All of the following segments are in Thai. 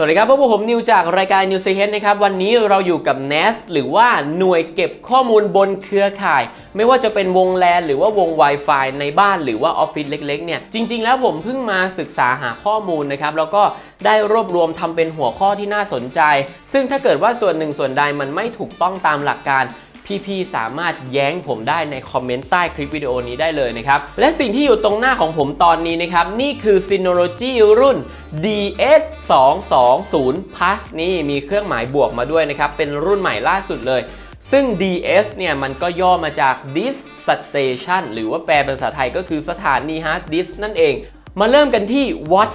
สวัสดีครับพวกผมนิวจากรายการ New c h นะครับ วันนี้เราอยู่กับ NAS หรือว่าหน่วยเก็บข้อมูลบนเครือข่าย ไม่ว่าจะเป็นวงแลนหรือว่าวง Wi-Fi ในบ้านหรือว่าออฟฟิศเล็กๆเนี่ยจริง ๆ แล้วผมเพิ่งมาศึกษาหาข้อมูลนะครับ แล้วก็ได้รวบรวมทำเป็นหัวข้อที่น่าสนใจ ซึ่งถ้าเกิดว่าส่วนหนึ่งส่วนใดมันไม่ถูกต้องตามหลักการ พี่ๆสามารถแย้งผมได้ในคอมเมนต์ใต้คลิปวิดีโอนี้ได้เลยนะครับ และสิ่งที่อยู่ตรงหน้าของผมตอนนี้นะครับ นี่คือ Synology รุ่น DS 2 2 0 Plus นี่มีเครื่องหมายบวกมาด้วยนะครับ เป็นรุ่นใหม่ล่าสุดเลยซึ่ง DS เนี่ยมันก็ย่อมาจาก Disk Station หรือว่าแปลเป็นภาษาไทยก็คือสถานีฮาร์ดดิสนั่นเอง มาเริ่มกันที่ What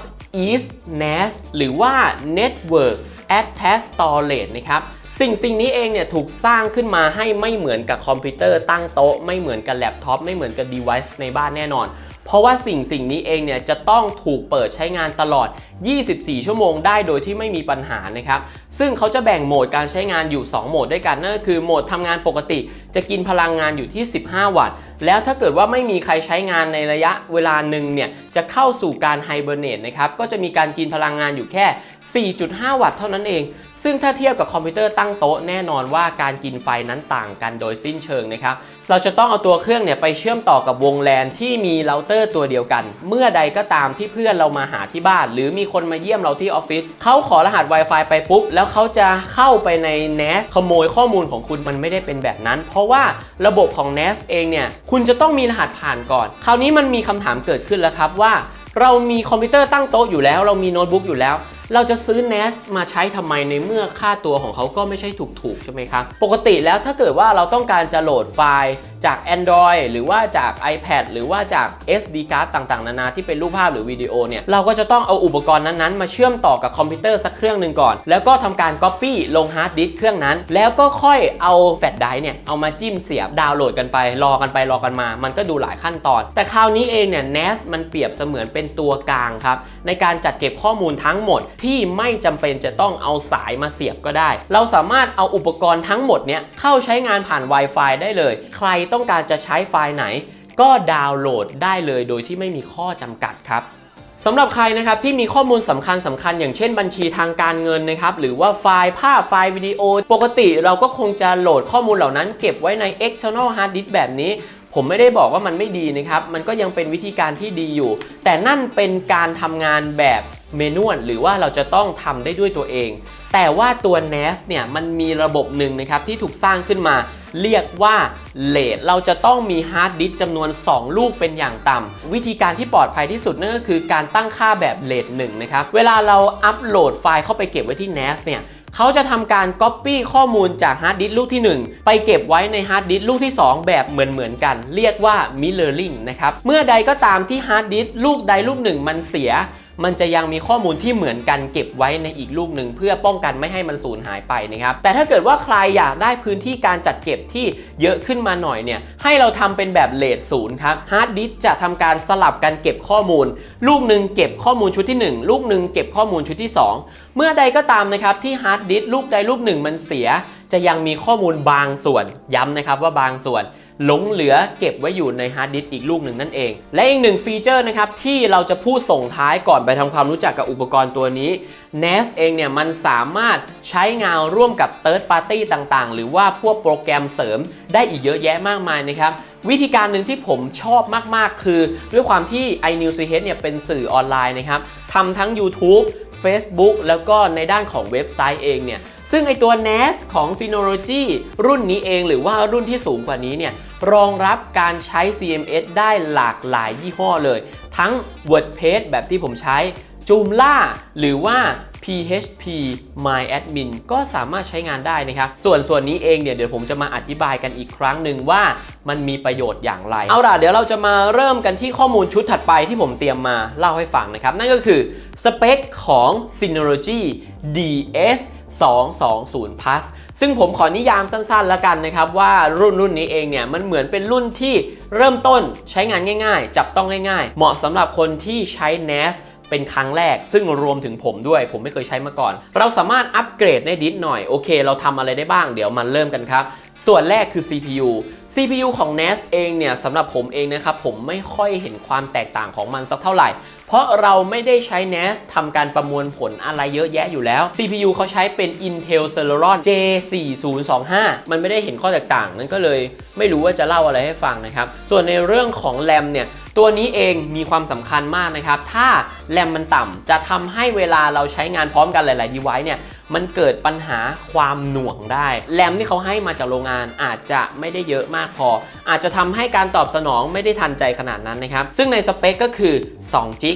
is NAS หรือว่า Network Attached Storage นะครับ สิ่งสิ่งนี้เองเนี่ยถูกสร้างขึ้นมาให้ไม่เหมือนกับคอมพิวเตอร์ตั้งโต๊ะ ไม่เหมือนกับแล็ปท็อปไม่เหมือนกับ device ในบ้านแน่นอน เพราะว่าสิ่งสิ่งนี้เองเนี่ยจะต้องถูกเปิดใช้งานตลอด24 ชั่วโมงได้โดยที่ไม่มีปัญหานะครับ ซึ่งเขาจะแบ่งโหมดการใช้งานอยู่ 2 โหมดด้วยกันนั่นก็คือโหมดทำงานปกติ จะกินพลังงานอยู่ที่ 15 วัตต์ แล้วถ้าเกิดว่าไม่มีใครใช้งานในระยะเวลาหนึ่งเนี่ยจะเข้าสู่การไฮเบอร์เนตนะครับก็จะมีการกินพลังงานอยู่แค่ 4.5 วัตต์เท่านั้นเอง ซึ่งถ้าเทียบกับคอมพิวเตอร์ตั้งโต๊ะแน่นอนว่าการกินไฟนั้นต่างกันโดยสิ้นเชิงนะครับเราจะต้องเอาตัวเครื่องเนี่ยไปเชื่อมต่อกับวงแลนที่มีเราเตอร์ตัวเดียวกัน เมื่อใดก็ตามที่เพื่อนเรามาหาที่บ้าน หรือมีคนมาเยี่ยมเราที่ออฟฟิศเขาขอรหัส Wi-Fi ไปปุ๊บ แล้วเขาจะเข้าไปใน NAS ขโมยข้อมูลของคุณมันไม่ได้เป็นแบบนั้น เพราะว่าระบบของ NAS เองเนี่ยคุณจะต้องมีรหัสผ่านก่อน คราวนี้มันมีคำถามเกิดขึ้นแล้วครับว่า เรามีคอมพิวเตอร์ตั้งโต๊ะอยู่แล้ว เรามีโน้ตบุ๊กอยู่แล้ว เราจะซื้อ NAS มาใช้ทำไมในเมื่อค่าตัวของเขาก็ไม่ใช่ถูกๆ ใช่ไหมครับ ปกติแล้วถ้าเกิดว่าเราต้องการจะโหลดไฟล์จาก Android หรือว่าจาก iPad หรือว่าจาก SD card ต่างๆ นานาที่เป็นรูปภาพหรือวิดีโอเนี่ย เราก็จะต้องเอาอุปกรณ์นั้นๆ มาเชื่อมต่อกับคอมพิวเตอร์สักเครื่องหนึ่งก่อน แล้วก็ทำการ Copy ลงฮาร์ดดิสก์เครื่องนั้น แล้วก็ค่อยเอาแฟลชไดรฟ์เนี่ย เอามาจิ้มเสียบดาวน์โหลดกันไป รอกันไปรอกันมา มันก็ดูหลายขั้นตอน แต่คราวนี้เองเนี่ย NAS มันเปรียบเสมือนเป็นตัวกลางครับในการจัดเก็บข้อมูลทั้งหมดที่ไม่จำเป็นจะต้องเอาสายมาเสียบก็ได้ เราสามารถเอาอุปกรณ์ทั้งหมดเนี่ยเข้าใช้งานผ่าน Wi-Fi ได้เลย ใครต้องการจะใช้ไฟล์ไหน ก็ดาวน์โหลดได้เลยโดยที่ไม่มีข้อจำกัดครับสำหรับใครนะครับที่มีข้อมูลสำคัญสำคัญ อย่างเช่นบัญชีทางการเงินนะครับหรือว่าไฟล์ภาพไฟล์วิดีโอ ปกติเราก็คงจะโหลดข้อมูลเหล่านั้นเก็บไว้ใน external hard disk แบบนี้ ผมไม่ได้บอกว่ามันไม่ดีนะครับ มันก็ยังเป็นวิธีการที่ดีอยู่ แต่นั่นเป็นการทำงานแบบ เมนวลหรือว่าเราจะต้องทำได้ด้วยตัวเอง แต่ว่าตัว NAS เนี่ยมันมีระบบหนึ่งนะครับที่ถูกสร้างขึ้นมา เรียกว่าเลทเราจะต้องมีฮาร์ดดิสก์จำนวน 2 ลูกเป็นอย่างต่ำวิธีการที่ปลอดภัยที่สุดนั่นก็คือการตั้งค่าแบบเลทหนึ่งนะครับเวลาเราอัปโหลดไฟล์เข้าไปเก็บไว้ที่ NAS เนี่ยเขาจะทำการ Copy ข้อมูลจากฮาร์ดดิสก์ลูกที่ 1 ไปเก็บไว้ในฮาร์ดดิสก์ลูกที่ 2 แบบเหมือนเหมือนกัน เรียกว่า Mirroring นะครับ เมื่อใดก็ตามที่ฮาร์ดดิสก์ลูกใดลูกหนึ่งมันเสีย มันจะยังมีข้อมูลที่เหมือนกันเก็บไว้ในอีกลูกหนึ่งเพื่อป้องกันไม่ให้มันสูญหายไปนะครับแต่ถ้าเกิดว่าใครอยากได้พื้นที่การจัดเก็บที่เยอะขึ้นมาหน่อยเนี่ยให้เราทำเป็นแบบเลทศูนย์ครับฮาร์ดดิสจะทำการสลับกันเก็บข้อมูล ลูกหนึ่งเก็บข้อมูลชุดที่ 1 ลูกหนึ่งเก็บข้อมูลชุดที่ 2 เมื่อใดก็ตามนะครับที่ฮาร์ดดิสลูกใดลูกหนึ่งมันเสีย จะยังมีข้อมูลบางส่วนย้ำนะครับว่าบางส่วน หลงเหลือเก็บไว้อยู่ในฮาร์ดดิสต์อีกลูกหนึ่งนั่นเอง และอีกหนึ่งฟีเจอร์นะครับที่เราจะพูดส่งท้ายก่อนไปทำความรู้จักกับอุปกรณ์ตัวนี้ NAS เองเนี่ยมันสามารถใช้งานร่วมกับ Third Party ต่างๆ หรือว่าพวกโปรแกรมเสริม ได้อีกเยอะแยะมากมายนะครับวิธีการหนึ่งที่ผมชอบมาก ๆ คือ ด้วยความที่ iNewsCH เนี่ยเป็นสื่อออนไลน์นะครับทำทั้ง YouTube Facebook แล้วก็ในด้านของเว็บไซต์เองเนี่ย ซึ่งไอตัว NAS ของ Synology รุ่นนี้เองหรือว่ารุ่นที่สูงกว่านี้เนี่ย รองรับการใช้ CMS ได้หลากหลายยี่ห้อเลย ทั้ง WordPress แบบที่ผมใช้ Joomla หรือว่า PHP MyAdmin ก็สามารถใช้งานได้นะครับ ส่วนส่วนนี้เองเนี่ยเดี๋ยวผมจะมาอธิบายกันอีกครั้งหนึ่งว่ามันมีประโยชน์อย่างไร เอาล่ะเดี๋ยวเราจะมาเริ่มกันที่ข้อมูลชุดถัดไปที่ผมเตรียมมาเล่าให้ฟังนะครับ นั่นก็คือสเปคของ Synology DS 220 Plus ซึ่งผมขอนิยามสั้นๆแล้วกันนะครับ ว่ารุ่นรุ่นนี้เองเนี่ย มันเหมือนเป็นรุ่นที่เริ่มต้นใช้งานง่ายๆ จับต้องง่ายๆ เหมาะสำหรับคนที่ใช้ NAS เป็นครั้งแรก ซึ่งรวมถึงผมด้วย ผมไม่เคยใช้มาก่อน เราสามารถอัปเกรดได้ดิดหน่อย โอเค เราทำอะไรได้บ้าง เดี๋ยวมันเริ่มกันครับ ส่วนแรกคือ CPU CPU ของ NAS เองเนี่ยสำหรับผมเองนะครับ ผมไม่ค่อยเห็นความแตกต่างของมันสักเท่าไหร่ เพราะเราไม่ได้ใช้ NAS ทำการประมวลผลอะไรเยอะแยะอยู่แล้ว CPU เขาใช้เป็น Intel Celeron J4025 มันไม่ได้เห็นข้อแตกต่าง นั้นก็เลยไม่รู้ว่าจะเล่าอะไรให้ฟังนะครับ ส่วนในเรื่องของแรมเนี่ยตัวนี้เองมีความสำคัญมากนะครับ ถ้าแรมมันต่ำจะทำให้เวลาเราใช้งานพร้อมกันหลายๆ device เนี่ย มันเกิดปัญหาความหน่วงได้ แรมที่เขาให้มาจากโรงงานอาจจะไม่ได้เยอะมากพอ อาจจะทำให้การตอบสนองไม่ได้ทันใจขนาดนั้นนะครับ ซึ่งในสเปคก็คือ2จิก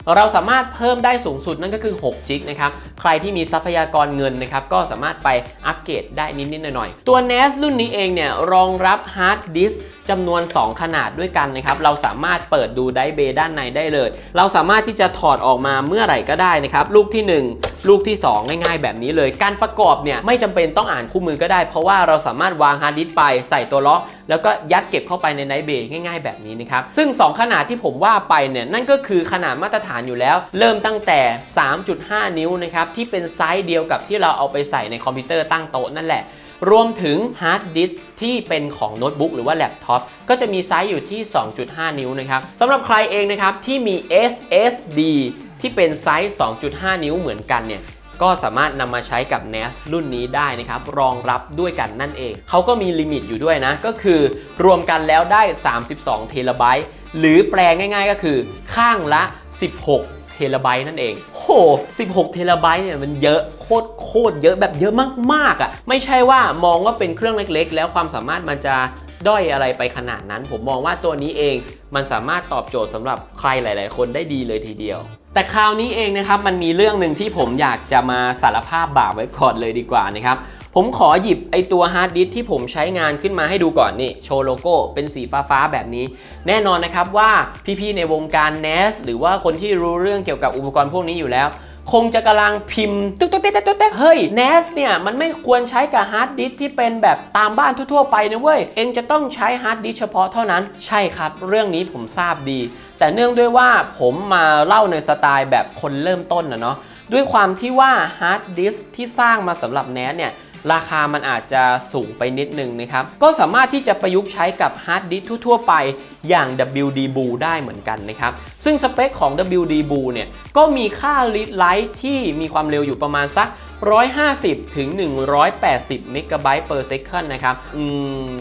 เราสามารถเพิ่มได้สูงสุดนั่นก็คือ6จิกนะครับใครที่มีทรัพยากรเงินนะครับก็สามารถไปอัปเกรดได้นิดๆหน่อยๆตัว NAS รุ่นนี้เองเนี่ยรองรับฮาร์ดดิสจำนวน 2 ขนาดด้วยกันนะครับ เราสามารถเปิดดูไดเบย์ด้านในได้เลย เราสามารถที่จะถอดออกมาเมื่อไหร่ก็ได้นะครับ ลูกที่ 1 ลูกที่ 2 ง่ายๆ แบบนี้เลย การประกอบเนี่ยไม่จำเป็นต้องอ่านคู่มือก็ได้ เพราะว่าเราสามารถวางฮาร์ดดิสไปใส่ตัวล็อกแล้วก็ยัดเก็บเข้าไปในไดเบย์ง่าย ๆ แบบนี้นะครับ ซึ่ง 2 ขนาดที่ผมว่าไปเนี่ยนั่นก็คือขนาดมาตรฐานอยู่แล้ว เริ่มตั้งแต่ 3.5 นิ้วนะครับที่เป็นไซส์เดียวกับที่เราเอาไปใส่ในคอมพิวเตอร์ตั้งโต๊ะนั่นแหละรวมถึงฮาร์ดดิสที่เป็นของโน้ตบุ๊กหรือว่าแล็ปท็อปก็จะมีไซส์อยู่ที่ 2.5 นิ้วนะครับสำหรับใครเองนะครับที่มี SSD ที่เป็นไซส์ 2.5 นิ้วเหมือนกันเนี่ยก็สามารถนำมาใช้กับ NAS รุ่นนี้ได้นะครับ รองรับด้วยกันนั่นเอง เขาก็มีลิมิตอยู่ด้วยนะ ก็คือรวมกันแล้วได้ 32 เทราไบต์ หรือแปลง่ายๆก็คือข้างละ 16 เทราไบต์นั่นเอง โห 16 เทราไบต์เนี่ยมันเยอะโคตรโคตรเยอะแบบเยอะมากๆอะ่ะ ไม่ใช่ว่ามองว่าเป็นเครื่องเล็กๆ แล้วความสามารถมันจะด้อยอะไรไปขนาดนั้น ผมมองว่าตัวนี้เองมันสามารถตอบโจทย์สำหรับใครหลาย ๆ คนได้ดีเลยทีเดียวแต่คราวนี้เองนะครับมันมีเรื่องหนึ่งที่ผมอยากจะมาสารภาพบาปไว้ก่อนเลยดีกว่านะครับ ผมขอหยิบไอตัวฮาร์ดดิสที่ผมใช้งานขึ้นมาให้ดูก่อนนี่โชว์โลโก้เป็นสีฟ้าๆแบบนี้ แน่นอนนะครับว่าพี่ๆในวงการ NAS หรือว่าคนที่รู้เรื่องเกี่ยวกับอุปกรณ์พวกนี้อยู่แล้วคงจะกำลังพิมพ์ตุ๊กตุ๊กตุ๊กตุ๊กตุ๊กเฮ้ย NAS เนี่ยมันไม่ควรใช้กับฮาร์ดดิสที่เป็นแบบตามบ้านทั่วๆไปนะเว้ย เองจะต้องใช้ฮาร์ดดิสเฉพาะเท่านั้น ใช่ครับ เรื่องนี้ผมทราบดี แต่เนื่องด้วยว่าผมมาเล่าในสไตล์แบบคนเริ่มต้นนะเนาะ ด้วยความที่ว่าฮาร์ดดิสที่สร้างมาสำหรับ NAS เนี่ย ราคามันอาจจะสูงไปนิดนึงนะครับ ก็สามารถที่จะประยุกต์ใช้กับฮาร์ดดิสทั่วๆไปอย่าง WD Blue ได้เหมือนกันนะครับ ซึ่งสเปคของ WD Blue เนี่ย ก็มีค่า read write ที่มีความเร็วอยู่ประมาณสัก 150 ถึง 180เมกะไบต์ per second นะครับ อื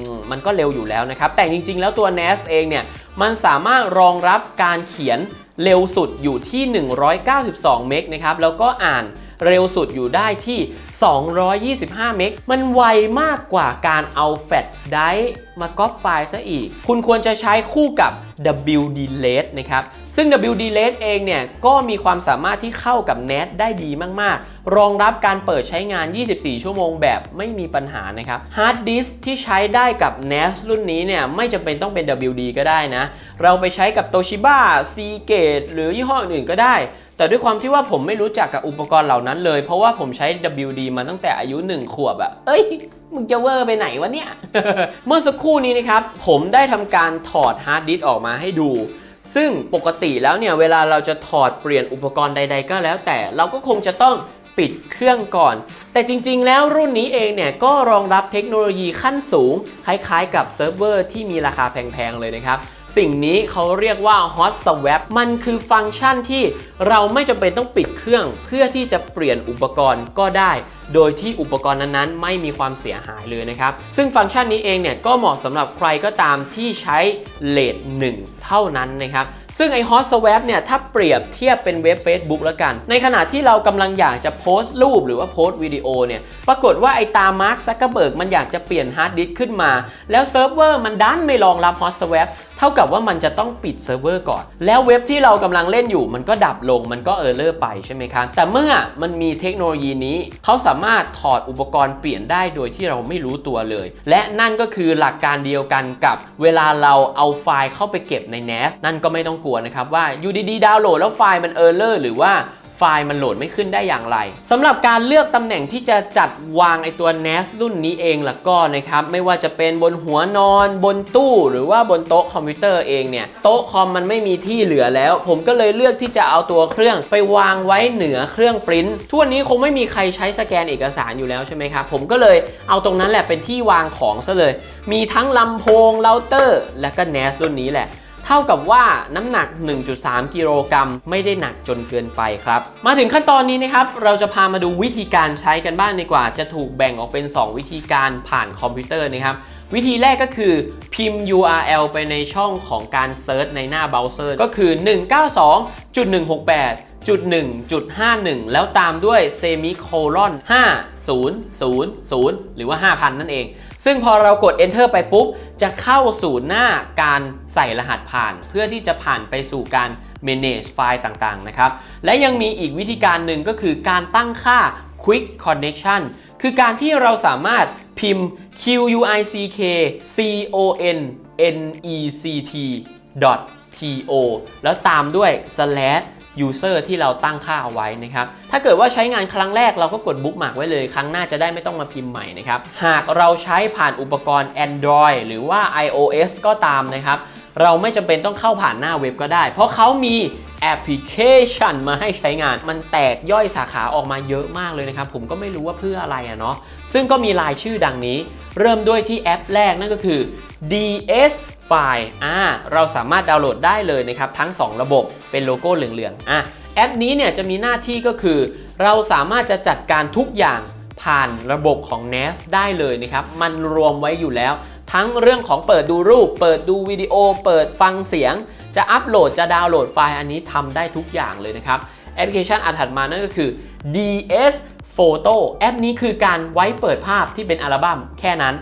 ม มันก็เร็วอยู่แล้วนะครับ แต่จริงๆ แล้วตัว NAS เองเนี่ย มันสามารถรองรับการเขียนเร็วสุดอยู่ที่ 192 เมกนะครับ แล้วก็อ่าน เร็วสุดอยู่ได้ที่ 225 เมก มันไวมากกว่าการเอาแฟลชไดรฟ์มาก๊อปไฟล์ซะอีก คุณควรจะใช้คู่กับ WD-Late นะครับ ซึ่ง WD-Late เองเนี่ย ก็มีความสามารถที่เข้ากับ NAS ได้ดีมาก ๆ รองรับการเปิดใช้งาน 24 ชั่วโมงแบบไม่มีปัญหานะครับ ฮาร์ดดิสที่ใช้ได้กับ NAS รุ่นนี้เนี่ย ไม่จำเป็นต้องเป็น WD ก็ได้นะ เราไปใช้กับ Toshiba Seagate หรือยี่ห้ออื่นๆก็ได้ แต่ด้วยความที่ว่าผมไม่รู้จักกับอุปกรณ์เหล่านั้นเลย เพราะว่าผมใช้ WD มาตั้งแต่อายุ 1 ขวบอะเอ้ย มึงจะเวอร์ไปไหนวะเนี่ย เมื่อสักครู่นี้นะครับ ผมได้ทำการถอดฮาร์ดดิสก์ออกมาให้ดู ซึ่งปกติแล้วเนี่ย เวลาเราจะถอดเปลี่ยนอุปกรณ์ใด ๆ ก็แล้วแต่เราก็คงจะต้องปิดเครื่องก่อนแต่จริงๆ แล้วรุ่นนี้เองเนี่ยก็รองรับเทคโนโลยีขั้นสูง คล้ายๆ กับเซิร์ฟเวอร์ที่มีราคาแพงๆ เลยนะครับ สิ่งนี้เขาเรียกว่า Hot Swap มันคือฟังก์ชันที่เราไม่จำเป็นต้องปิดเครื่อง เพื่อที่จะเปลี่ยนอุปกรณ์ก็ได้ โดยที่อุปกรณ์นั้นๆ ไม่มีความเสียหายเลยนะครับ ซึ่งฟังก์ชันนี้เองเนี่ยก็เหมาะสำหรับใครก็ตามที่ใช้เลท1เท่านั้นนะครับซึ่งไอ้ Hot Swap เนี่ยถ้าเปรียบเทียบเป็นเว็บ Facebook แล้วกัน ในขณะที่เรากำลังอยากจะโพสต์รูปหรือว่าโพสต์วิดีโอเนี่ย ปรากฏว่าไอ้ตามาร์คซักเกอร์เบิร์กมันอยากจะเปลี่ยนฮาร์ดดิสก์ขึ้นมา แล้วเซิร์ฟเวอร์มันดันไม่รองรับ Hot Swap เท่ากับว่ามันจะต้องปิดเซิร์ฟเวอร์ก่อน แล้วเว็บที่เรากำลังเล่นอยู่มันก็ดับลงมันก็เออร์เลอร์ไปใช่ไหมครับ แต่เมื่อมันมีเทคโนโลยีนี้ เขาสามารถถอดอุปกรณ์เปลี่ยนได้โดยที่เราไม่รู้ตัวเลย และนั่นก็คือหลักการเดียวกันกับเวลาเราเอาไฟล์เข้าไปเก็บใน NAS นั่นก็ไม่ต้องกลัวนะครับว่าอยู่ดีๆดาวน์โหลดแล้วไฟล์มันเออร์เลอร์หรือว่า ไฟล์มันโหลดไม่ขึ้นได้อย่างไรสำหรับการเลือกตำแหน่งที่จะจัดวางไอตัว NAS รุ่นนี้เองล่ะก็นะครับไม่ว่าจะเป็นบนหัวนอน บนตู้หรือว่าบนโต๊ะคอมพิวเตอร์เองเนี่ยโต๊ะคอมมันไม่มีที่เหลือแล้ว ผมก็เลยเลือกที่จะเอาตัวเครื่องไปวางไว้เหนือเครื่องปริ้นทุกวันนี้คงไม่มีใครใช้สแกนเอกสารอยู่แล้วใช่ไหมครับผมก็เลยเอาตรงนั้นแหละเป็นที่วางของซะเลย มีทั้งลำโพงเราเตอร์ และก็ NAS รุ่นนี้แหละ เท่ากับว่าน้ำหนัก 1.3 กิโลกรัมไม่ได้หนักจนเกินไปครับ มาถึงขั้นตอนนี้นะครับ เราจะพามาดูวิธีการใช้กันบ้างดีกว่า จะถูกแบ่งออกเป็น 2 วิธีการผ่านคอมพิวเตอร์นะครับ วิธีแรกก็คือพิมพ์ URL ไปในช่องของการเซิร์ชในหน้าเบราว์เซอร์ ก็คือ 192.168จุด1จุด51 แล้วตามด้วยเซมิโคลอน5000 หรือว่า 5,000 นั่นเอง ซึ่งพอเรากด Enter ไปปุ๊บ จะเข้าสู่หน้าการใส่รหัสผ่าน เพื่อที่จะผ่านไปสู่การ manage ไฟล์ต่างๆนะครับ และยังมีอีกวิธีการหนึ่งก็คือการตั้งค่า quick connection คือการที่เราสามารถพิมพ์ quick con nect to แล้วตามด้วย slash user ที่เราตั้งค่าเอาไว้นะครับ ถ้าเกิดว่าใช้งานครั้งแรกเราก็กดบุ๊กหมากไว้เลย ครั้งหน้าจะได้ไม่ต้องมาพิมพ์ใหม่นะครับ หากเราใช้ผ่านอุปกรณ์ Android หรือว่า iOS ก็ตามนะครับ เราไม่จำเป็นต้องเข้าผ่านหน้าเว็บก็ได้ เพราะเขามีแอปพลิเคชันมาให้ใช้งาน มันแตกย่อยสาขาออกมาเยอะมากเลยนะครับ ผมก็ไม่รู้ว่าเพื่ออะไรอะเนาะซึ่งก็มีรายชื่อดังนี้ เริ่มด้วยที่แอปแรกนั่นก็คือ DS ไฟล์อ่าเราสามารถดาวน์โหลดได้เลยนะครับทั้ง 2 ระบบเป็นโลโก้เหลืองๆอะแอปนี้เนี่ยจะมีหน้าที่ก็คือ เราสามารถจะจัดการทุกอย่างผ่านระบบของ NAS ได้เลยนะครับ มันรวมไว้อยู่แล้ว ทั้งเรื่องของเปิดดูรูป เปิดดูวิดีโอ เปิดฟังเสียง จะอัปโหลดจะดาวน์โหลดไฟล์อันนี้ทำได้ทุกอย่างเลยนะครับแอปพลิเคชันอันถัดมานั่นก็คือ DS Photo แอปนี้คือการไว้เปิดภาพที่เป็นอัลบั้มแค่นั้น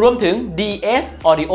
รวมถึง DS Audio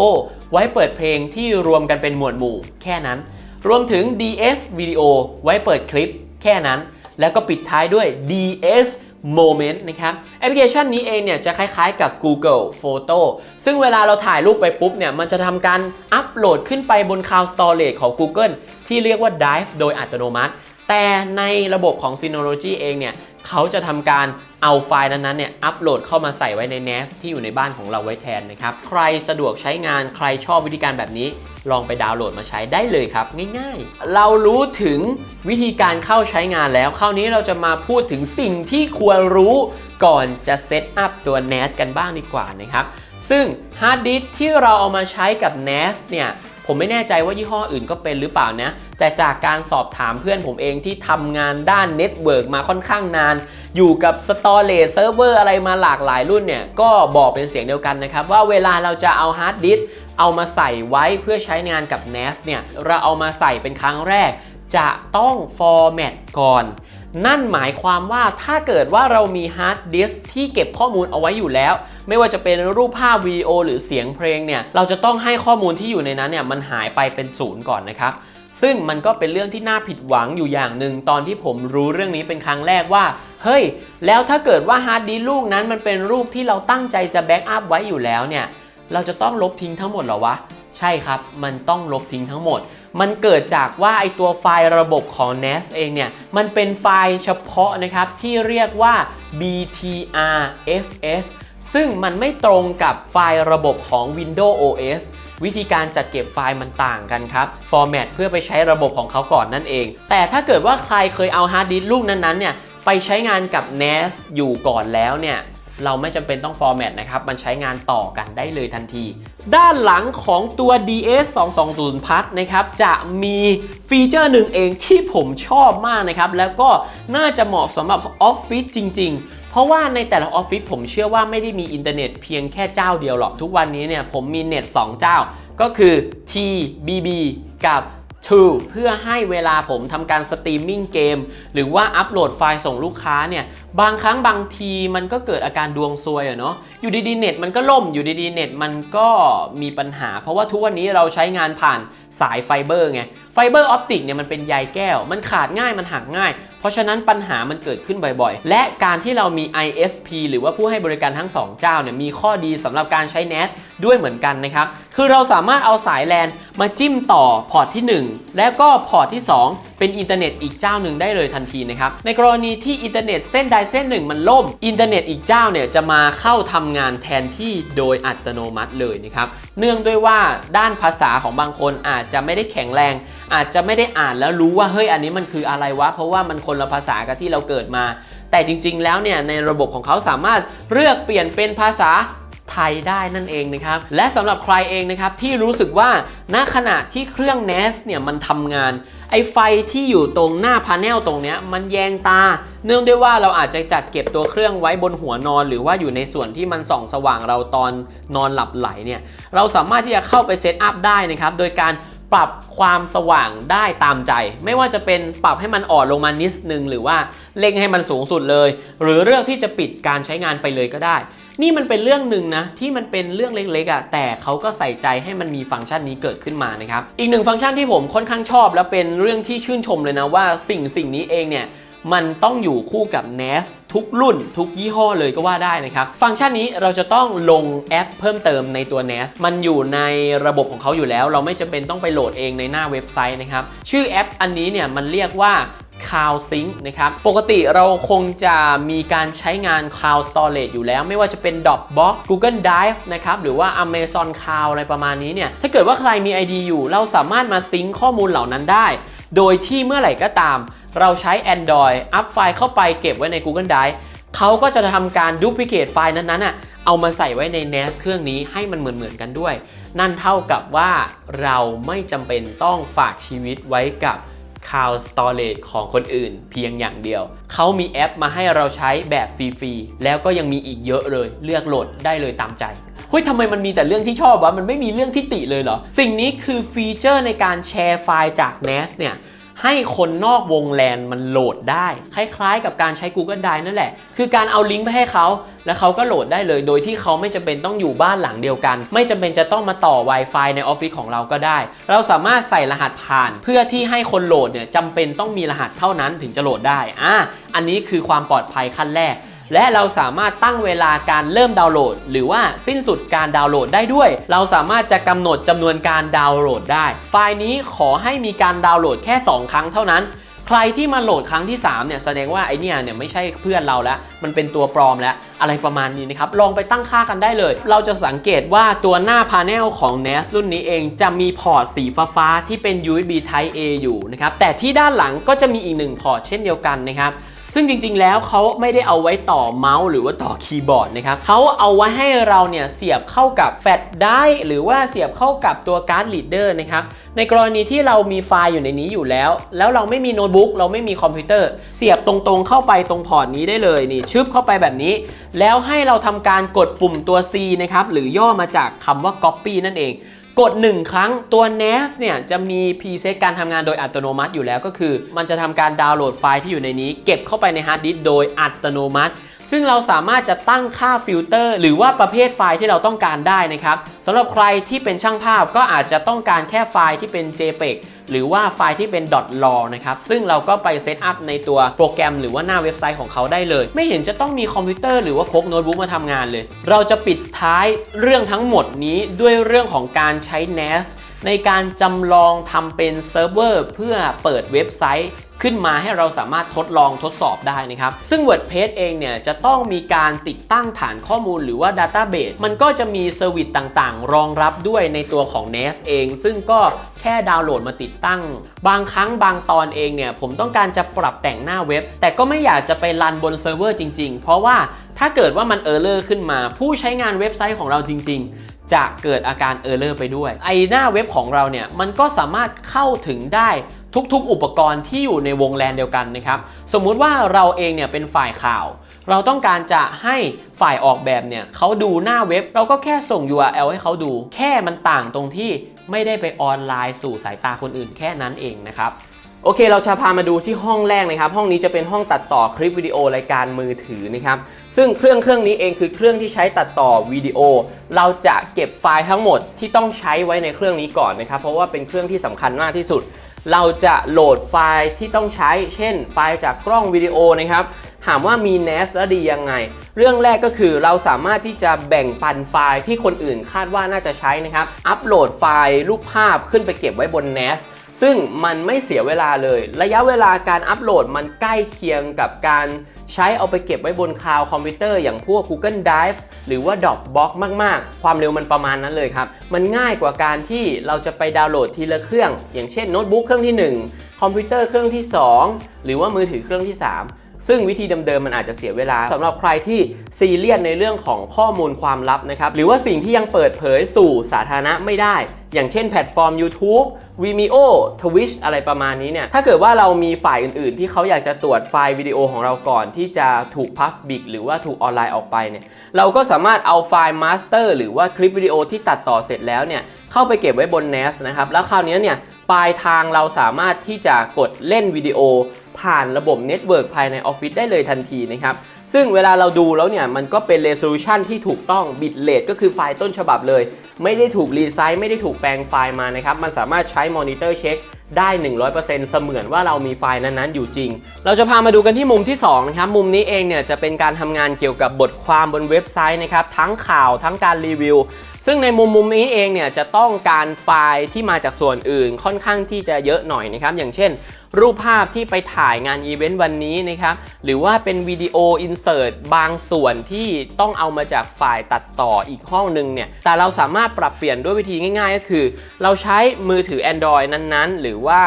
ไว้เปิดเพลงที่รวมกันเป็นหมวดหมู่ แค่นั้น รวมถึง DS Video ไว้เปิดคลิป แค่นั้น แล้วก็ปิดท้ายด้วย DS Moment นะครับแอปพลิเคชันนี้เองเนี่ยจะคล้ายๆกับ Google Photo ซึ่งเวลาเราถ่ายรูปไปปุ๊บเนี่ยมันจะทำการอัปโหลดขึ้นไปบน Cloud Storage ของ Google ที่เรียกว่า Drive โดยอัตโนมัติ แต่ในระบบของ Synology เองเนี่ย เขาจะทำการเอาไฟล์นั้นๆเนี่ยอัปโหลดเข้ามาใส่ไว้ใน NAS ที่อยู่ในบ้านของเราไว้แทนนะครับใครสะดวกใช้งานใครชอบวิธีการแบบนี้ ลองไปดาวน์โหลดมาใช้ได้เลยครับ ง่ายๆ เรารู้ถึงวิธีการเข้าใช้งานแล้ว คราวนี้เราจะมาพูดถึงสิ่งที่ควรรู้ก่อนจะเซตอัพตัว NAS กันบ้างดีกว่านะครับซึ่งฮาร์ดดิสก์ที่เราเอามาใช้กับ NAS เนี่ย ผมไม่แน่ใจว่ายี่ห้ออื่นก็เป็นหรือเปล่านะ แต่จากการสอบถามเพื่อนผมเองที่ทำงานด้านเน็ตเวิร์กมาค่อนข้างนาน อยู่กับสตอเรจเซิร์ฟเวอร์อะไรมาหลากหลายรุ่นเนี่ย ก็บอกเป็นเสียงเดียวกันนะครับ ว่าเวลาเราจะเอาฮาร์ดดิสก์เอามาใส่ไว้เพื่อใช้งานกับ NAS เนี่ย เราเอามาใส่เป็นครั้งแรก จะต้องฟอร์แมตก่อน นั่นหมายความว่าถ้าเกิดว่าเรามีฮาร์ดดิสที่เก็บข้อมูลเอาไว้อยู่แล้ว ไม่ว่าจะเป็นรูปภาพวิดีโอหรือเสียงเพลงเนี่ย เราจะต้องให้ข้อมูลที่อยู่ในนั้นเนี่ยมันหายไปเป็นศูนย์ก่อนนะครับซึ่งมันก็เป็นเรื่องที่น่าผิดหวังอยู่อย่างหนึ่งตอนที่ผมรู้เรื่องนี้เป็นครั้งแรกว่า เฮ้ย แล้วถ้าเกิดว่าฮาร์ดดิสลูกนั้นมันเป็นรูปที่เราตั้งใจจะแบ็กอัพไว้อยู่แล้วเนี่ยเราจะต้องลบทิ้งทั้งหมดหรอวะ ใช่ครับ มันต้องลบทิ้งทั้งหมด มันเกิดจากว่าไอตัวไฟล์ระบบของ NAS เองเนี่ย มันเป็นไฟล์เฉพาะนะครับ ที่เรียกว่า BTRFS ซึ่งมันไม่ตรงกับไฟล์ระบบของ Windows OS วิธีการจัดเก็บไฟล์มันต่างกันครับ ฟอร์แมตเพื่อไปใช้ระบบของเขาก่อนนั่นเอง แต่ถ้าเกิดว่าใครเคยเอาฮาร์ดดิสก์ลูกนั้นๆเนี่ยไปใช้งานกับ NAS อยู่ก่อนแล้วเนี่ย เราไม่จำเป็นต้องฟอร์แมตนะครับ มันใช้งานต่อกันได้เลยทันที ด้านหลังของตัว DS 220 Plus นะครับ จะมีฟีเจอร์หนึ่งเองที่ผมชอบมากนะครับ แล้วก็น่าจะเหมาะสำหรับออฟฟิศจริง ๆเพราะว่าในแต่ละออฟฟิศผมเชื่อว่าไม่ได้มีอินเทอร์เน็ตเพียงแค่เจ้าเดียวหรอก ทุกวันนี้เนี่ยผมมีเน็ต 2 เจ้า ก็คือ TBB กับ to เพื่อให้เวลาผมทำการสตรีมมิ่งเกมหรือว่าอัปโหลดไฟล์ส่งลูกค้าเนี่ยบางครั้งบางทีมันก็เกิดอาการดวงซวยอะเนาะอยู่ดีๆเน็ตมันก็ล่มอยู่ดีๆเน็ตมันก็มีปัญหา เพราะว่าทุกวันนี้เราใช้งานผ่านสายไฟเบอร์ไงไฟเบอร์ออปติกเนี่ยมันเป็นใยแก้ว มันขาดง่ายมันหักง่าย เพราะฉะนั้นปัญหามันเกิดขึ้นบ่อยๆ และการที่เรามี ISP หรือว่าผู้ให้บริการทั้ง 2 เจ้าเนี่ยมีข้อดีสำหรับการใช้ NAT ด้วยเหมือนกันนะครับ คือเราสามารถเอาสายแลนมาจิ้มต่อพอร์ตที่ 1 และก็พอร์ตที่ 2 เป็นอินเทอร์เน็ตอีกเจ้าหนึ่งได้เลยทันทีนะครับ ในกรณีที่อินเทอร์เน็ตเส้นใดเส้นหนึ่งมันล่ม อินเทอร์เน็ตอีกเจ้าเนี่ยจะมาเข้าทำงานแทนที่โดยอัตโนมัติเลยนะครับ เนื่องด้วยว่าด้านภาษาของบางคนอาจจะไม่ได้แข็งแรง อาจจะไม่ได้อ่านแล้วรู้ว่าเฮ้ยอันนี้มันคืออะไรวะ เพราะว่ามันคนละภาษากับที่เราเกิดมา แต่จริง ๆ แล้วเนี่ยในระบบของเขาสามารถเลือกเปลี่ยนเป็นภาษา ไทยได้นั่นเองนะครับ และสำหรับใครเองนะครับที่รู้สึกว่าณขณะที่เครื่อง NAS เนี่ยมันทำงาน ไอไฟที่อยู่ตรงหน้าพาเนลตรงเนี้ยมันแยงตา เนื่องด้วยว่าเราอาจจะจัดเก็บตัวเครื่องไว้บนหัวนอน หรือว่าอยู่ในส่วนที่มันส่องสว่างเราตอนนอนหลับไหลเนี่ยเราสามารถที่จะเข้าไปเซตอัพได้นะครับโดยการปรับความสว่างได้ตามใจ ไม่ว่าจะเป็นปรับให้มันอ่อนลงมานิดนึง หรือว่าเร่งให้มันสูงสุดเลย หรือเรื่องที่จะปิดการใช้งานไปเลยก็ได้ นี่มันเป็นเรื่องหนึ่งนะที่มันเป็นเรื่องเล็กๆอะ่ะแต่เขาก็ใส่ใจให้มันมีฟังก์ชันนี้เกิดขึ้นมานะครับอีกหนึ่งฟังก์ชันที่ผมค่อนข้างชอบ และเป็นเรื่องที่ชื่นชมเลยนะว่าสิ่งสิ่งนี้เองเนี่ยมันต้องอยู่คู่กับ NAS ทุกรุ่น ทุกยี่ห้อเลยก็ว่าได้นะครับ ฟังก์ชันนี้เราจะต้องลงแอปเพิ่มเติมในตัว NAS มันอยู่ในระบบของเขาอยู่แล้ว เราไม่จำเป็นต้องไปโหลดเองในหน้าเว็บไซต์นะครับ ชื่อแอปอันนี้เนี่ยมันเรียกว่า Cloud Sync นะครับ ปกติเราคงจะมีการใช้งาน Cloud Storage อยู่แล้ว ไม่ว่าจะเป็น Dropbox Google Drive นะครับ หรือว่า Amazon Cloud อะไรประมาณนี้เนี่ย ถ้าเกิดว่าใครมี ID อยู่ เราสามารถมาซิงค์ข้อมูลเหล่านั้นได้ โดยที่เมื่อไหร่ก็ตาม เราใช้ Android อัพไฟล์เข้าไปเก็บไว้ใน Google Drive เขาก็จะทำการดูพิเค e ไฟล์นั้นๆน่ะเอามาใส่ไว้ใน NAS เครื่องนี้ให้มันเหมือนๆกันด้วย นั่นเท่ากับว่าเราไม่จำเป็นต้องฝากชีวิตไว้กับ Cloud Storage ของคนอื่น เพียงอย่างเดียว เขามีแอปมาให้เราใช้แบบฟรีๆ แล้วก็ยังมีอีกเยอะเลย เลือกโหลดได้เลยตามใจเฮ้ยทำไมมันมีแต่เรื่องที่ชอบวะ มันไม่มีเรื่องที่ติเลยเหรอ สิ่งนี้คือฟีเจอร์ในการแชร์ไฟล์จาก NAS เนี่ย ให้คนนอกวงแลนมันโหลดได้ คล้ายๆ กับการใช้ Google Drive นั่นแหละ คือการเอาลิงก์ไปให้เขา แล้วเขาก็โหลดได้เลย โดยที่เขาไม่จำเป็นต้องอยู่บ้านหลังเดียวกัน ไม่จำเป็นจะต้องมาต่อ Wi-Fi ในออฟฟิศของเราก็ได้ เราสามารถใส่รหัสผ่าน เพื่อที่ให้คนโหลดเนี่ยจำเป็นต้องมีรหัสเท่านั้นถึงจะโหลดได้อะอันนี้คือความปลอดภัยขั้นแรก และเราสามารถตั้งเวลาการเริ่มดาวน์โหลด หรือว่าสิ้นสุดการดาวน์โหลดได้ด้วย เราสามารถจะกำหนดจำนวนการดาวน์โหลดได้ ไฟล์นี้ขอให้มีการดาวน์โหลดแค่ 2 ครั้งเท่านั้น ใครที่มาโหลดครั้งที่3เนี่ยแสดงว่าไอเนี่ยเนี่ยไม่ใช่เพื่อนเราแล้ว มันเป็นตัวปลอมแล้วอะไรประมาณนี้นะครับ ลองไปตั้งค่ากันได้เลย เราจะสังเกตว่าตัวหน้าพาเนลของ NAS รุ่นนี้เองจะมีพอร์ตสีฟ้าๆที่เป็น USB Type A อยู่นะครับ แต่ที่ด้านหลังก็จะมีอีกหนึ่งพอร์ตเช่นเดียวกันนะครับซึ่งจริงๆ แล้วเขาไม่ได้เอาไว้ต่อเมาส์หรือว่าต่อคีย์บอร์ดนะครับเขาเอาไว้ให้เราเนี่ยเสียบเข้ากับแฟลชได้หรือว่าเสียบเข้ากับตัวการ์ดลีดเดอร์นะครับ ในกรณีที่เรามีไฟล์อยู่ในนี้อยู่แล้ว แล้วเราไม่มีโน้ตบุ๊กเราไม่มีคอมพิวเตอร์ เสียบตรงๆ เข้าไปตรงพอร์ตนี้ได้เลยนี่ชึบเข้าไปแบบนี้ แล้วให้เราทำการกดปุ่มตัว C นะครับ หรือย่อมาจากคำว่า copy นั่นเอง กด 1 ครั้งตัว NAS เนี่ยจะมีพรีเซตการทำงานโดยอัตโนมัติอยู่แล้วก็คือ มันจะทำการดาวน์โหลดไฟล์ที่อยู่ในนี้ เก็บเข้าไปในฮาร์ดดิสก์โดยอัตโนมัติซึ่งเราสามารถจะตั้งค่าฟิลเตอร์หรือว่าประเภทไฟล์ที่เราต้องการได้นะครับสำหรับใครที่เป็นช่างภาพก็อาจจะต้องการแค่ไฟล์ที่เป็น JPEG หรือว่าไฟล์ที่เป็น .raw นะครับ ซึ่งเราก็ไปเซตอัพในตัวโปรแกรมหรือว่าหน้าเว็บไซต์ของเขาได้เลย ไม่เห็นจะต้องมีคอมพิวเตอร์หรือว่าพกโน้ตบุ๊กมาทำงานเลย เราจะปิดท้ายเรื่องทั้งหมดนี้ด้วยเรื่องของการใช้ NAS ในการจำลองทำเป็นเซิร์ฟเวอร์เพื่อเปิดเว็บไซต์ ขึ้นมาให้เราสามารถทดลองทดสอบได้นะครับ ซึ่ง WordPress เองเนี่ยจะต้องมีการติดตั้งฐานข้อมูลหรือว่า Database มันก็จะมีเซอร์วิสต่างๆ รองรับด้วยในตัวของ NAS เอง ซึ่งก็แค่ดาวน์โหลดมาติดตั้ง บางครั้งบางตอนเองเนี่ยผมต้องการจะปรับแต่งหน้าเว็บ แต่ก็ไม่อยากจะไปรันบนเซิร์ฟเวอร์จริง ๆ เพราะว่าถ้าเกิดว่ามันเออร์เลอร์ขึ้นมา ผู้ใช้งานเว็บไซต์ของเราจริง ๆจะเกิดอาการเออร์เลอร์ไปด้วย ไอหน้าเว็บของเราเนี่ย มันก็สามารถเข้าถึงได้ ทุกๆ อุปกรณ์ที่อยู่ในวงแลนเดียวกันนะครับ สมมุติว่าเราเองเนี่ยเป็นฝ่ายข่าว เราต้องการจะให้ฝ่ายออกแบบเนี่ยเขาดูหน้าเว็บ เราก็แค่ส่ง URL ให้เขาดู แค่มันต่างตรงที่ไม่ได้ไปออนไลน์สู่สายตาคนอื่นแค่นั้นเองนะครับโอเค เราจะพามาดูที่ห้องแรกนะครับ ห้องนี้จะเป็นห้องตัดต่อคลิปวิดีโอรายการมือถือนะครับ ซึ่งเครื่องเครื่องนี้เองคือเครื่องที่ใช้ตัดต่อวิดีโอ เราจะเก็บไฟล์ทั้งหมดที่ต้องใช้ไว้ในเครื่องนี้ก่อนนะครับ เพราะว่าเป็นเครื่องที่สำคัญมากที่สุด เราจะโหลดไฟล์ที่ต้องใช้ เช่น ไฟล์จากกล้องวิดีโอนะครับ ถามว่ามี NAS แล้วดียังไง เรื่องแรกก็คือเราสามารถที่จะแบ่งปันไฟล์ที่คนอื่นคาดว่าน่าจะใช้นะครับ อัปโหลดไฟล์รูปภาพขึ้นไปเก็บไว้บน NAS ซึ่งมันไม่เสียเวลาเลย ระยะเวลาการอัปโหลดมันใกล้เคียงกับการใช้เอาไปเก็บไว้บนคลาวด์คอมพิวเตอร์อย่างพวก Google Drive หรือว่า Dropbox มาก ๆ ความเร็วมันประมาณนั้นเลยครับ มันง่ายกว่าการที่เราจะไปดาวน์โหลดทีละเครื่อง อย่างเช่นโน้ตบุ๊กเครื่องที่ 1 คอมพิวเตอร์เครื่องที่ 2 หรือว่ามือถือเครื่องที่ 3 ซึ่งวิธีเดิมๆมันอาจจะเสียเวลาสำหรับใครที่ซีเรียสในเรื่องของข้อมูลความลับนะครับหรือว่าสิ่งที่ยังเปิดเผยสู่สาธารณะไม่ได้ อย่างเช่นแพลตฟอร์ม YouTube Vimeo Twitch อะไรประมาณนี้เนี่ยถ้าเกิดว่าเรามีฝ่ายอื่นๆ ที่เขาอยากจะตรวจไฟล์วิดีโอของเราก่อนที่จะถูกพับบิกหรือว่าถูกออนไลน์ออกไปเนี่ยเราก็สามารถเอาไฟล์มาสเตอร์หรือว่าคลิปวิดีโอที่ตัดต่อเสร็จแล้วเนี่ยเข้าไปเก็บไว้บน NAS นะครับแล้วคราวนี้เนี่ย ปลายทางเราสามารถที่จะกดเล่นวิดีโอ ผ่านระบบเน็ตเวิร์กภายในออฟฟิศได้เลยทันทีนะครับ ซึ่งเวลาเราดูแล้วเนี่ย มันก็เป็น resolution ที่ถูกต้อง bit rate ก็คือไฟล์ต้นฉบับเลย ไม่ได้ถูกรีไซส์ไม่ได้ถูกแปลงไฟล์มานะครับ มันสามารถใช้มอนิเตอร์เช็คได้ 100%เสมือนว่าเรามีไฟล์นั้นๆ อยู่จริง เราจะพามาดูกันที่มุมที่2นะครับ มุมนี้เองเนี่ยจะเป็นการทำงานเกี่ยวกับบทความบนเว็บไซต์นะครับ ทั้งข่าวทั้งการรีวิว ซึ่งในมุมมุมนี้เองเนี่ยจะต้องการไฟล์ที่มาจากส่วนอื่นค่อนข้างที่จะเยอะหน่อยนะครับอย่างเช่น รูปภาพที่ไปถ่ายงานอีเวนต์วันนี้นะครับหรือว่าเป็นวิดีโออินเสิร์ตบางส่วนที่ต้องเอามาจากฝ่ายตัดต่ออีกห้องหนึงเนี่ยแต่เราสามารถปรับเปลี่ยนด้วยวิธีง่าย ๆ ก็คือ เราใช้มือถือ Android นั้นๆ หรือว่า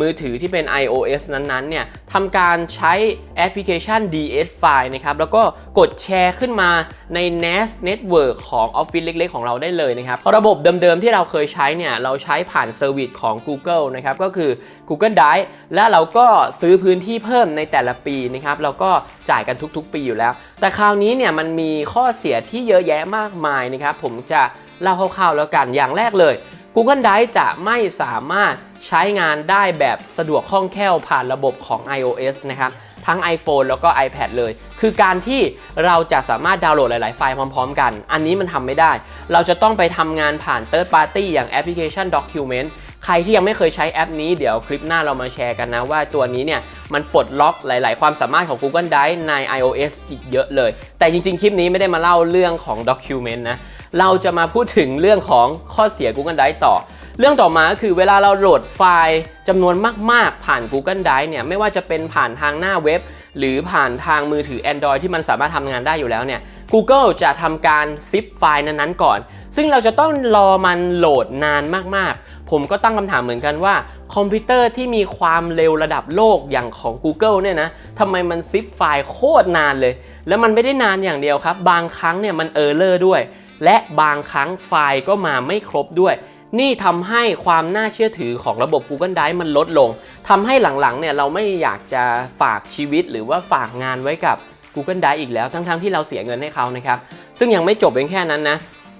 มือถือที่เป็น iOS นั้นๆเนี่ยทำการใช้แอปพลิเคชัน DS File นะครับ แล้วก็กดแชร์ขึ้นมาใน NAS Network ของ Office เล็กๆ ของเราได้เลยนะครับ ระบบเดิมๆ ที่เราเคยใช้เนี่ย เราใช้ผ่านเซอร์วิสของ Google นะครับ ก็คือ Google Drive และเราก็ซื้อพื้นที่เพิ่มในแต่ละปีนะครับ เราก็จ่ายกันทุกๆ ปีอยู่แล้ว แต่คราวนี้เนี่ยมันมีข้อเสียที่เยอะแยะมากมายนะครับ ผมจะเล่าคร่าวๆแล้วกัน อย่างแรกเลย Google Drive จะไม่สามารถใช้งานได้แบบสะดวกคล่องแคล่วผ่านระบบของ iOS นะครับทั้ง iPhone แล้วก็ iPad เลย คือการที่เราจะสามารถดาวน์โหลดหลาย ๆ ไฟล์พร้อม ๆ กัน อันนี้มันทำไม่ได้ เราจะต้องไปทำงานผ่าน Third Party อย่างแอปพลิเคชัน Document ใครที่ยังไม่เคยใช้แอปนี้เดี๋ยวคลิปหน้าเรามาแชร์กันนะ ว่าตัวนี้เนี่ย มันปลดล็อกหลาย ๆ ความสามารถของ Google Drive ใน iOS อีกเยอะเลย แต่จริง ๆ คลิปนี้ไม่ได้มาเล่าเรื่องของ Document นะ เราจะมาพูดถึงเรื่องของข้อเสีย Google Drive ต่อ เรื่องต่อมาก็คือเวลาเราโหลดไฟล์จำนวนมาก ๆ ผ่าน Google Drive เนี่ยไม่ว่าจะเป็นผ่านทางหน้าเว็บ หรือผ่านทางมือถือ Android ที่มันสามารถทำงานได้อยู่แล้วเนี่ย Google จะทำการซิปไฟล์นั้นๆก่อน ซึ่งเราจะต้องรอมันโหลดนานมากๆ ผมก็ตั้งคำถามเหมือนกันว่า คอมพิวเตอร์ที่มีความเร็วระดับโลกอย่างของ Google เนี่ยนะทำไมมันซิปไฟล์โคตรนานเลย แล้วมันไม่ได้นานอย่างเดียวครับ บางครั้งเนี่ยมันเออร์เลอร์ด้วย และบางครั้งไฟล์ก็มาไม่ครบด้วย นี่ทำให้ความน่าเชื่อถือของระบบ Google Drive มันลดลงทำให้หลังๆเนี่ยเราไม่อยากจะฝากชีวิตหรือว่าฝากงานไว้กับ Google Drive อีกแล้วทั้งๆที่เราเสียเงินให้เขานะครับ ซึ่งยังไม่จบเพียงแค่นั้นนะ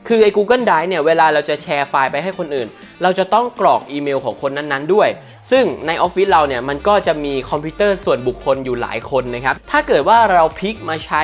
คือไอ้ Google Drive เนี่ยเวลาเราจะแชร์ไฟล์ไปให้คนอื่น เราจะต้องกรอกอีเมลของคนนั้นๆด้วย ซึ่งในออฟฟิศเราเนี่ยมันก็จะมีคอมพิวเตอร์ส่วนบุคคลอยู่หลายคนนะครับ ถ้าเกิดว่าเราพลิกมาใช้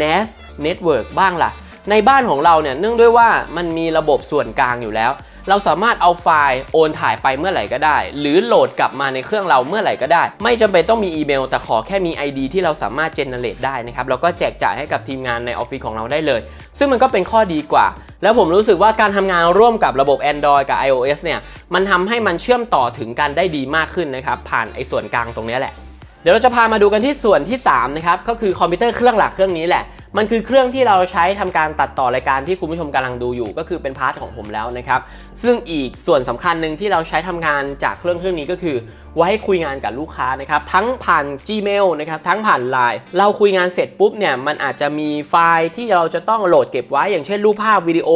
NAS Network บ้างล่ะ ในบ้านของเราเนี่ยเนื่องด้วยว่ามันมีระบบส่วนกลางอยู่แล้ว เราสามารถเอาไฟล์โอนถ่ายไปเมื่อไหร่ก็ได้ หรือโหลดกลับมาในเครื่องเราเมื่อไหร่ก็ได้ ไม่จำเป็นต้องมีอีเมล แต่ขอแค่มี ID ที่เราสามารถเจเนเรตได้นะครับแล้วก็แจกจ่ายให้กับทีมงานในออฟฟิศของเราได้เลย ซึ่งมันก็เป็นข้อดีกว่า แล้วผมรู้สึกว่าการทำงานร่วมกับระบบ Android กับ iOS เนี่ยมันทำให้มันเชื่อมต่อถึงกันได้ดีมากขึ้นนะครับผ่านไอ้ส่วนกลางตรงนี้แหละเดี๋ยวเราจะพามาดูกันที่ส่วนที่3นะครับก็คือคอมพิวเตอร์เครื่องหลักเครื่องนี้แหละ มันคือเครื่องที่เราใช้ทำการตัดต่อรายการที่คุณผู้ชมกำลังดูอยู่ ก็คือเป็นพาร์ทของผมแล้วนะครับ ซึ่งอีกส่วนสำคัญหนึ่งที่เราใช้ทำงานจากเครื่องเครื่องนี้ก็คือ ไว้คุยงานกับลูกค้านะครับ ทั้งผ่าน Gmail นะครับ ทั้งผ่าน Line เราคุยงานเสร็จปุ๊บเนี่ยมันอาจจะมีไฟล์ที่เราจะต้องโหลดเก็บไว้อย่างเช่นรูปภาพวิดีโอ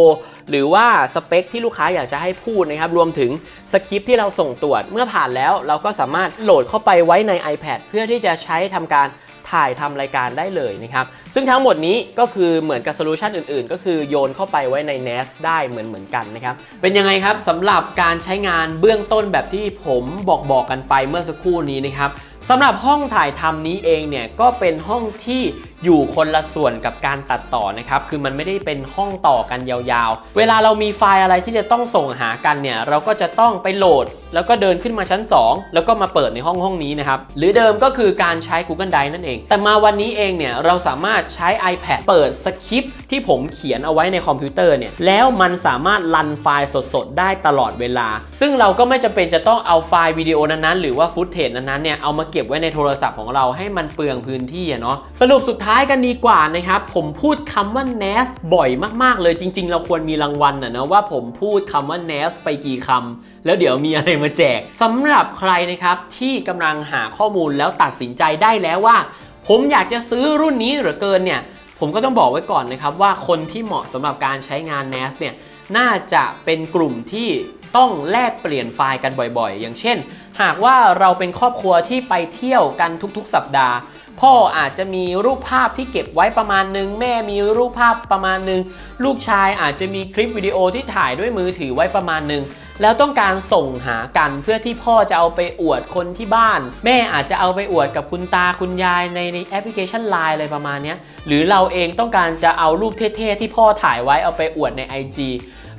หรือว่าสเปคที่ลูกค้าอยากจะให้พูดนะครับรวมถึงสคริปที่เราส่งตรวจเมื่อผ่านแล้วเราก็สามารถโหลดเข้าไปไว้ใน iPad เพื่อที่จะใช้ทำการ ถ่ายทำรายการได้เลยนะครับ ซึ่งทั้งหมดนี้ก็คือเหมือนกับโซลูชันอื่นๆ ก็คือโยนเข้าไปไว้ใน NAS ได้เหมือนเหมือนกันนะครับ เป็นยังไงครับสำหรับการใช้งานเบื้องต้นแบบที่ผมบอกบอกกันไปเมื่อสักครู่นี้นะครับสำหรับห้องถ่ายทำนี้เองเนี่ยก็เป็นห้องที่ อยู่คนละส่วนกับการตัดต่อนะครับ คือมันไม่ได้เป็นห้องต่อกันยาวๆ เวลาเรามีไฟล์อะไรที่จะต้องส่งหากันเนี่ย เราก็จะต้องไปโหลด แล้วก็เดินขึ้นมาชั้น 2 แล้วก็มาเปิดในห้องห้องนี้นะครับ หรือเดิมก็คือการใช้ Google Drive นั่นเอง แต่มาวันนี้เองเนี่ย เราสามารถใช้ iPad เปิดสคริปที่ผมเขียนเอาไว้ในคอมพิวเตอร์เนี่ย แล้วมันสามารถรันไฟล์สดๆ ได้ตลอดเวลา ซึ่งเราก็ไม่จำเป็นจะต้องเอาไฟล์วิดีโอนั้นๆ หรือว่าฟุตเทจนั้นๆ เนี่ย เอามาเก็บไว้ในโทรศัพท์ของเราให้มันเปลืองพื้นที่เนาะ สรุปสุดท้าย้ายกันดีกว่านะครับผมพูดคำว่า NAS บ่อยมากๆ เลยจริง ๆ เราควรมีรางวัลนะนะว่าผมพูดคำว่า NAS ไปกี่คำแล้วเดี๋ยวมีอะไรมาแจกสำหรับใครนะครับที่กำลังหาข้อมูลแล้วตัดสินใจได้แล้วว่า ผมอยากจะซื้อรุ่นนี้หลือเกินเนี่ยผมก็ต้องบอกไว้ก่อนนะครับว่าคนที่เหมาะสำหรับการใช้งาน NAS เนี่ยน่าจะเป็นกลุ่มที่ต้องแลกเปลี่ยนไฟล์กันบ่อยๆ อย่างเช่น หากว่าเราเป็นครอบครัวที่ไปเที่ยวกันทุกๆ สัปดาห์ พ่ออาจจะมีรูปภาพที่เก็บไว้ประมาณนึง แม่มีรูปภาพประมาณนึง ลูกชายอาจจะมีคลิปวิดีโอที่ถ่ายด้วยมือถือไว้ประมาณนึง แล้วต้องการส่งหากันเพื่อที่พ่อจะเอาไปอวดคนที่บ้าน แม่อาจจะเอาไปอวดกับคุณตาคุณยายในในแอปพลิเคชัน Line อะไรประมาณนี้หรือเราเองต้องการจะเอารูปเท่ๆที่พ่อถ่ายไว้เอาไปอวดใน IG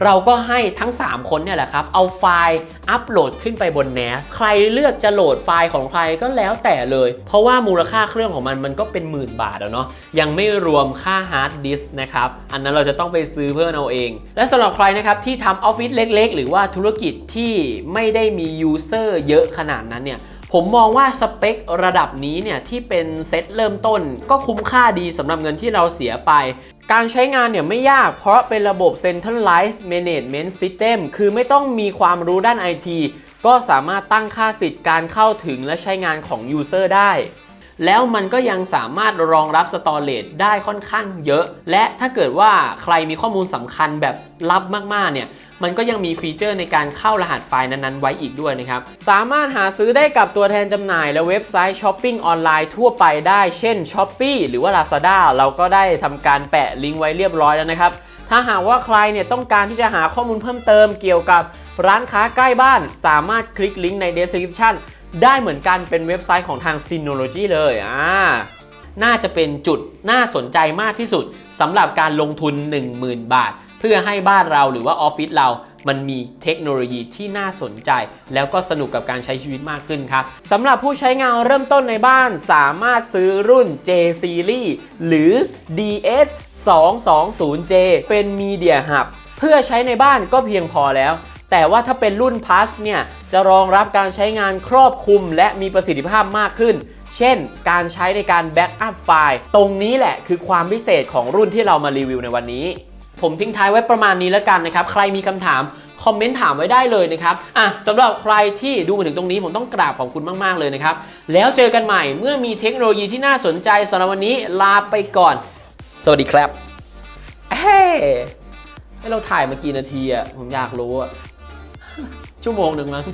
เราก็ให้ทั้ง 3 คนเนี่ยแหละครับ เอาไฟล์อัปโหลดขึ้นไปบน NAS ใครเลือกจะโหลดไฟล์ของใครก็แล้วแต่เลย เพราะว่ามูลค่าเครื่องของมันมันก็เป็นหมื่นบาทแล้วเนาะยังไม่รวมค่าฮาร์ดดิสนะครับ อันนั้นเราจะต้องไปซื้อเพิ่มเอาเอง และสำหรับใครนะครับที่ทำออฟฟิศเล็ก ๆ หรือว่าธุรกิจที่ไม่ได้มียูเซอร์เยอะขนาดนั้นเนี่ยผมมองว่าสเปคระดับนี้เนี่ยที่เป็นเซตเริ่มต้นก็คุ้มค่าดีสำหรับเงินที่เราเสียไป การใช้งานเนี่ยไม่ยากเพราะเป็นระบบ Centralized Management System คือไม่ต้องมีความรู้ด้าน IT ก็สามารถตั้งค่าสิทธิ์การเข้าถึงและใช้งานของ User ได้ แล้วมันก็ยังสามารถรองรับสตอเรจได้ค่อนข้างเยอะ และถ้าเกิดว่าใครมีข้อมูลสำคัญแบบลับมากๆเนี่ย มันก็ยังมีฟีเจอร์ในการเข้ารหัสไฟล์นั้นๆ ไว้อีกด้วยนะครับ สามารถหาซื้อได้กับตัวแทนจำหน่าย และเว็บไซต์ช้อปปิ้งออนไลน์ทั่วไปได้ เช่น s h อ p e e หรือว่า Lazada เราก็ได้ทำการแปะลิงก์ไว้เรียบร้อยแล้วนะครับถ้าหากว่าใครเนี่ยต้องการที่จะหาข้อมูลเพิ่มเติมเกี่ยวกับร้านค้าใกล้บ้าน สามารถคลิกลิงก์ใน description ได้เหมือนกันเป็นเว็บไซต์ของทาง Synology เลยอ่าน่าจะเป็นจุดน่าสนใจมากที่สุดสำหรับการลงทุน 10,000 บาท เพื่อให้บ้านเราหรือว่าออฟฟิศเรามันมีเทคโนโลยีที่น่าสนใจ แล้วก็สนุกกับการใช้ชีวิตมากขึ้นครับสำหรับผู้ใช้งานเริ่มต้นในบ้านสามารถซื้อรุ่น J Series หรือ DS 220J เป็น Media Hub เพื่อใช้ในบ้านก็เพียงพอแล้วแต่ว่าถ้าเป็นรุ่น Plus เนี่ยจะรองรับการใช้งานครอบคลุมและมีประสิทธิภาพมากขึ้น เช่น การใช้ในการแบ็กอัพไฟล์ ตรงนี้แหละคือความพิเศษของรุ่นที่เรามารีวิวในวันนี้ ผมทิ้งท้ายไว้ประมาณนี้แล้วกันนะครับ ใครมีคำถามคอมเมนต์ถามไว้ได้เลยนะครับอะสำหรับใครที่ดูมาถึงตรงนี้ผมต้องกราบขอบคุณมาก ๆ เลยนะครับ แล้วเจอกันใหม่เมื่อมีเทคโนโลยีที่น่าสนใจสำหรับวันนี้ลาไปก่อน สวัสดีครับเฮ้ให้เราถ่ายมากี่นาทีอะผมอยากรู้อะชั่วโมงหนึ่งมั้ง